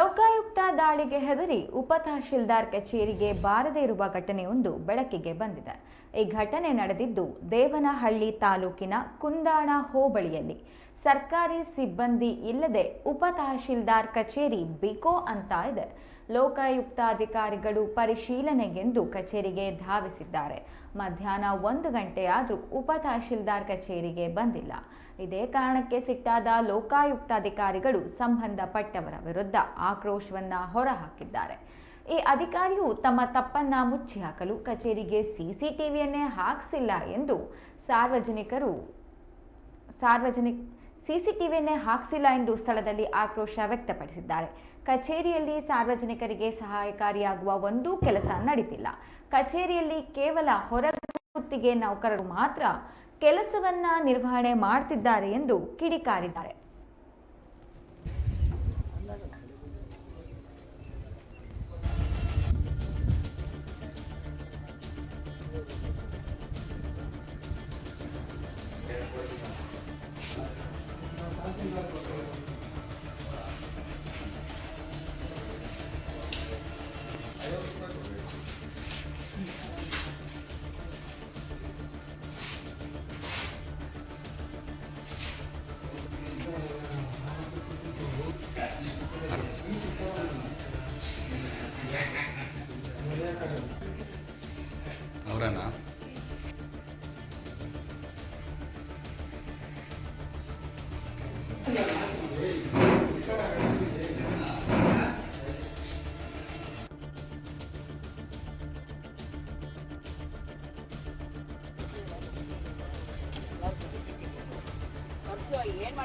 ಲೋಕಾಯುಕ್ತ ದಾಳಿಗೆ ಹೆದರಿ ಉಪ ತಹಶೀಲ್ದಾರ್ ಕಚೇರಿಗೆ ಬಾರದೇ ಇರುವ ಘಟನೆಯೊಂದು ಬೆಳಕಿಗೆ ಬಂದಿದೆ. ಈ ಘಟನೆ ನಡೆದಿದ್ದು ದೇವನಹಳ್ಳಿ ತಾಲೂಕಿನ ಕುಂದಾಣ ಹೋಬಳಿಯಲ್ಲಿ. ಸರ್ಕಾರಿ ಸಿಬ್ಬಂದಿ ಇಲ್ಲದೆ ಉಪ ತಹಶೀಲ್ದಾರ್ ಕಚೇರಿ ಬಿಕೋ ಅಂತ ಇದೆ. ಲೋಕಾಯುಕ್ತ ಅಧಿಕಾರಿಗಳು ಪರಿಶೀಲನೆಗೆಂದು ಕಚೇರಿಗೆ ಧಾವಿಸಿದ್ದಾರೆ. ಮಧ್ಯಾಹ್ನ ಒಂದು ಗಂಟೆಯಾದರೂ ಉಪ ತಹಶೀಲ್ದಾರ್ ಕಚೇರಿಗೆ ಬಂದಿಲ್ಲ. ಇದೇ ಕಾರಣಕ್ಕೆ ಸಿಟ್ಟಾದ ಲೋಕಾಯುಕ್ತ ಅಧಿಕಾರಿಗಳು ಸಂಬಂಧಪಟ್ಟವರ ವಿರುದ್ಧ ಆಕ್ರೋಶವನ್ನು ಹೊರಹಾಕಿದ್ದಾರೆ. ಈ ಅಧಿಕಾರಿಯು ತಮ್ಮ ತಪ್ಪನ್ನ ಮುಚ್ಚಿ ಹಾಕಲು ಕಚೇರಿಗೆ ಸಿಸಿಟಿವಿಯನ್ನೇ ಹಾಕಿಸಿಲ್ಲ ಎಂದು ಸಾರ್ವಜನಿಕರು, ಸಾರ್ವಜನಿಕ ಸಿಸಿಟಿವಿಯನ್ನೇ ಹಾಕಿಸಿಲ್ಲ ಎಂದು ಸ್ಥಳದಲ್ಲಿ ಆಕ್ರೋಶ ವ್ಯಕ್ತಪಡಿಸಿದ್ದಾರೆ. ಕಚೇರಿಯಲ್ಲಿ ಸಾರ್ವಜನಿಕರಿಗೆ ಸಹಾಯಕಾರಿಯಾಗುವ ಒಂದೂ ಕೆಲಸ ನಡೀತಿಲ್ಲ. ಕಚೇರಿಯಲ್ಲಿ ಕೇವಲ ಹೊರಗುತ್ತಿಗೆ ನೌಕರರು ಮಾತ್ರ ಕೆಲಸವನ್ನ ನಿರ್ವಹಣೆ ಮಾಡ್ತಿದ್ದಾರೆ ಎಂದು ಕಿಡಿಕಾರಿದ್ದಾರೆ. ಏನ್